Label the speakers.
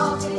Speaker 1: 저